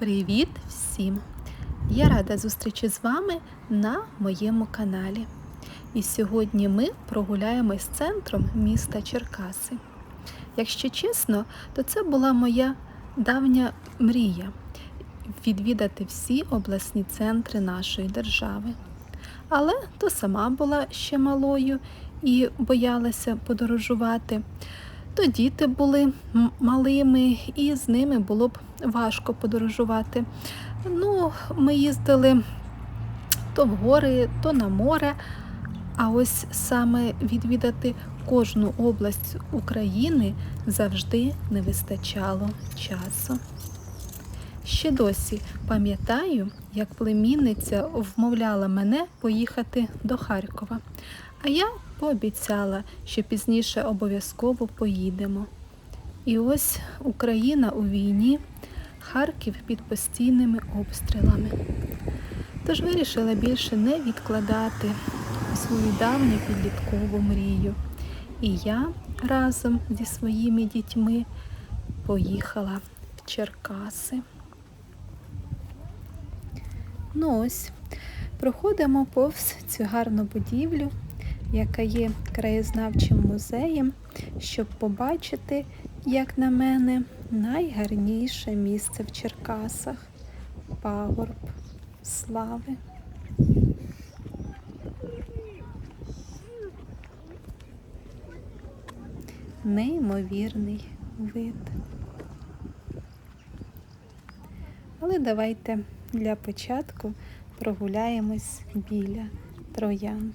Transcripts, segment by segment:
Привіт всім! Я рада зустрічі з вами на моєму каналі. І сьогодні ми прогуляємось центром міста Черкаси. Якщо чесно, то це була моя давня мрія відвідати всі обласні центри нашої держави. Але то сама була ще малою і боялася подорожувати то діти були малими, і з ними було б важко подорожувати. Ну, Ми їздили то в гори, то на море, а ось саме відвідати кожну область України завжди не вистачало часу. Ще досі пам'ятаю, як племінниця вмовляла мене поїхати до Харкова, а я пообіцяла, що пізніше обов'язково поїдемо. І ось Україна у війні, Харків під постійними обстрілами. Тож вирішила більше не відкладати свою давню підліткову мрію. І я разом зі своїми дітьми поїхала в Черкаси. Ну ось, проходимо повз цю гарну будівлю яка є краєзнавчим музеєм, щоб побачити, як на мене, найгарніше місце в Черкасах пагорб слави. Неймовірний вид. Але давайте для початку прогуляємось біля троянд.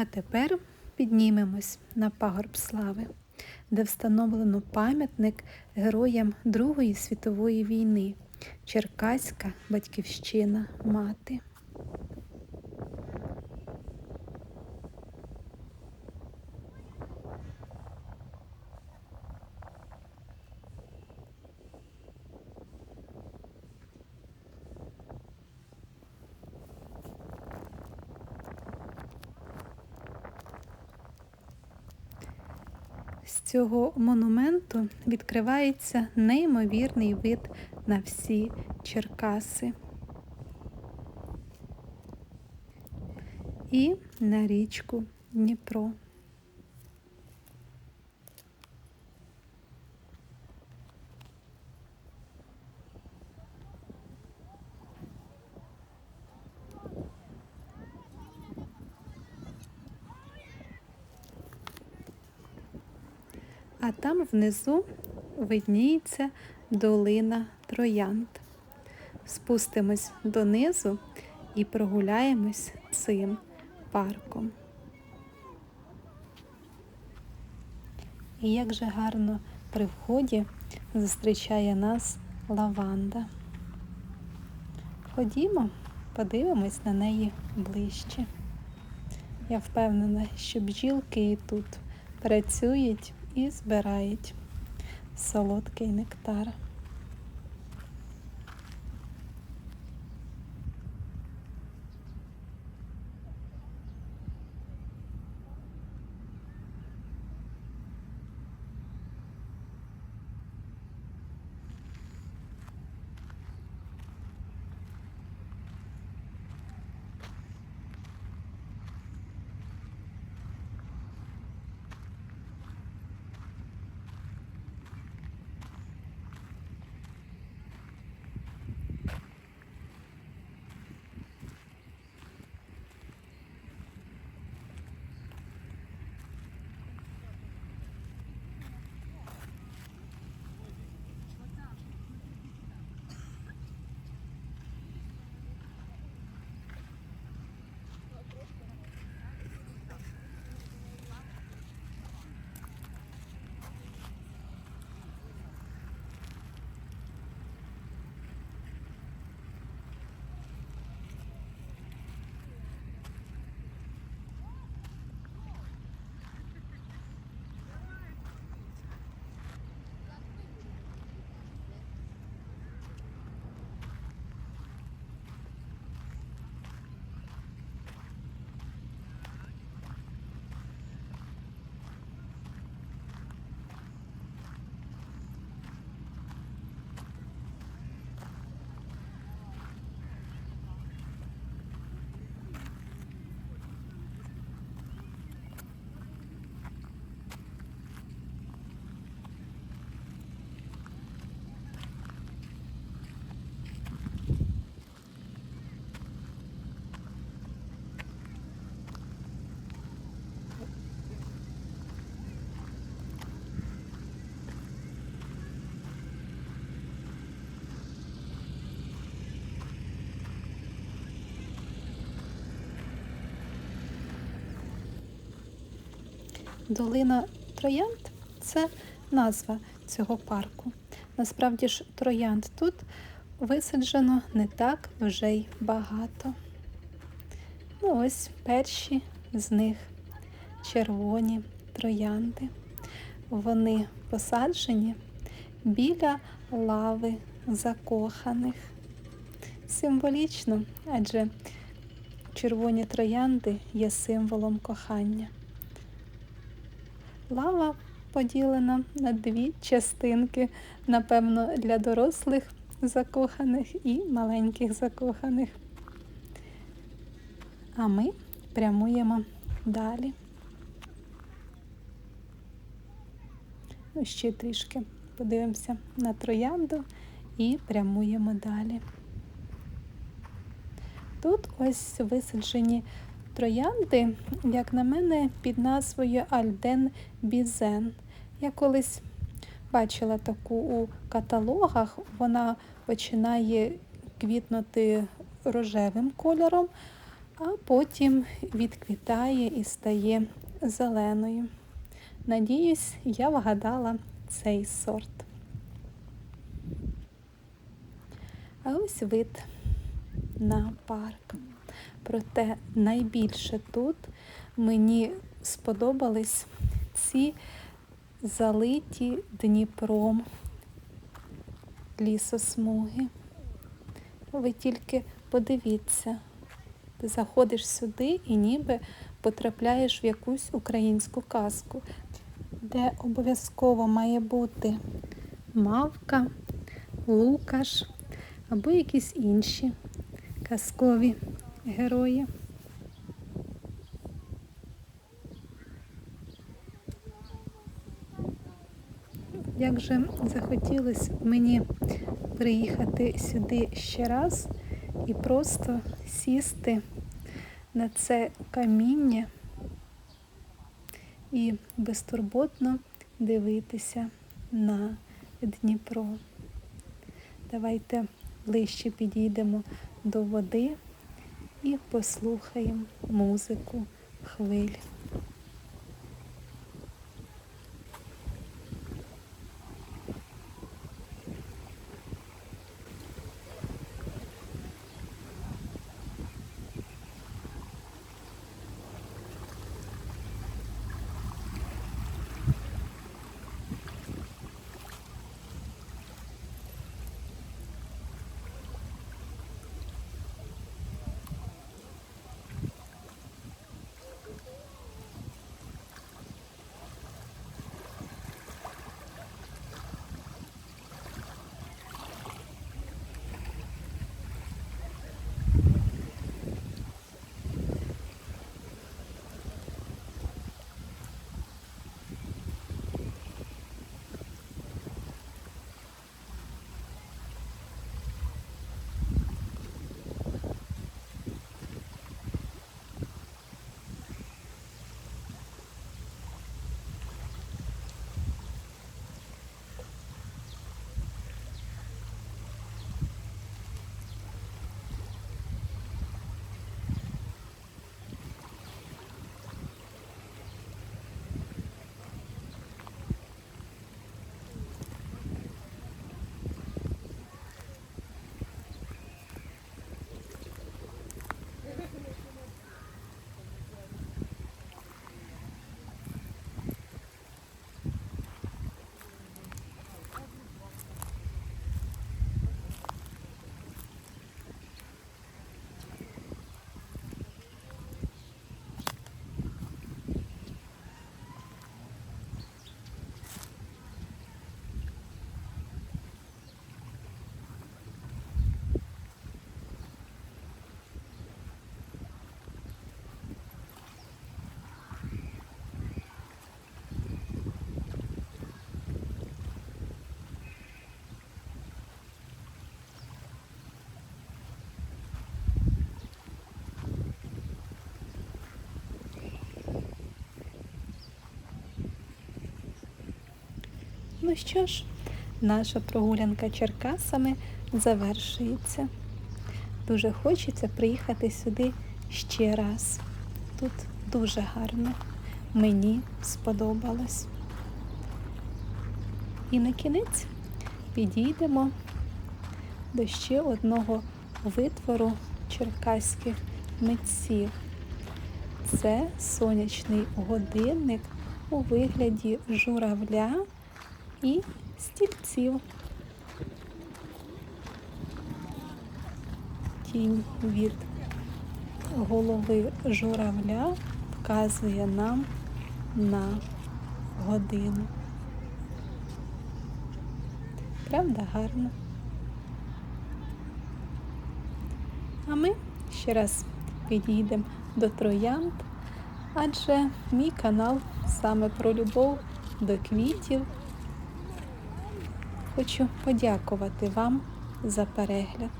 А тепер піднімемось на пагорб слави, де встановлено пам'ятник героям Другої світової війни Черкаська батьківщина мати. З цього монументу відкривається неймовірний вид на всі Черкаси і на річку Дніпро. А там внизу видніється долина троянд. Спустимось донизу і прогуляємось цим парком. І як же гарно при вході зустрічає нас лаванда. Ходімо, подивимось на неї ближче. Я впевнена, що бджілки і тут працюють і збирають солодкий нектар. Долина Троянд це назва цього парку. Насправді ж троянд тут висаджено не так вже й багато. Ну ось перші з них червоні троянди. Вони посаджені біля лави закоханих. Символічно, адже червоні троянди є символом кохання. Лава поділена на дві частинки, напевно, для дорослих закоханих і маленьких закоханих. А ми прямуємо далі. Ну, ще трішки подивимося на троянду і прямуємо далі. Тут ось висаджені троянди, як на мене, під назвою Альден Бізен. Я колись бачила таку у каталогах, вона починає квітнути рожевим кольором, а потім відквітає і стає зеленою. Надіюсь, я вгадала цей сорт. А ось вид на парк. Проте найбільше тут мені сподобались ці залиті Дніпром лісосмуги. Ви тільки подивіться, ти заходиш сюди і ніби потрапляєш в якусь українську казку, де обов'язково має бути мавка, лукаш або якісь інші казкові герої. Як же захотілося мені приїхати сюди ще раз і просто сісти на це каміння і безтурботно дивитися на Дніпро. Давайте ближче підійдемо до води і послухаємо музику хвиль. Ну що ж, наша прогулянка Черкасами завершується. Дуже хочеться приїхати сюди ще раз. Тут дуже гарно. мені сподобалось. І на кінець підійдемо до ще одного витвору черкаських митців. Це сонячний годинник у вигляді журавля і стільців. Тінь від голови журавля вказує нам на годину. Правда, гарно. А ми ще раз підійдемо до троянд, адже мій канал саме про любов до квітів. Хочу подякувати вам за перегляд.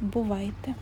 Бувайте!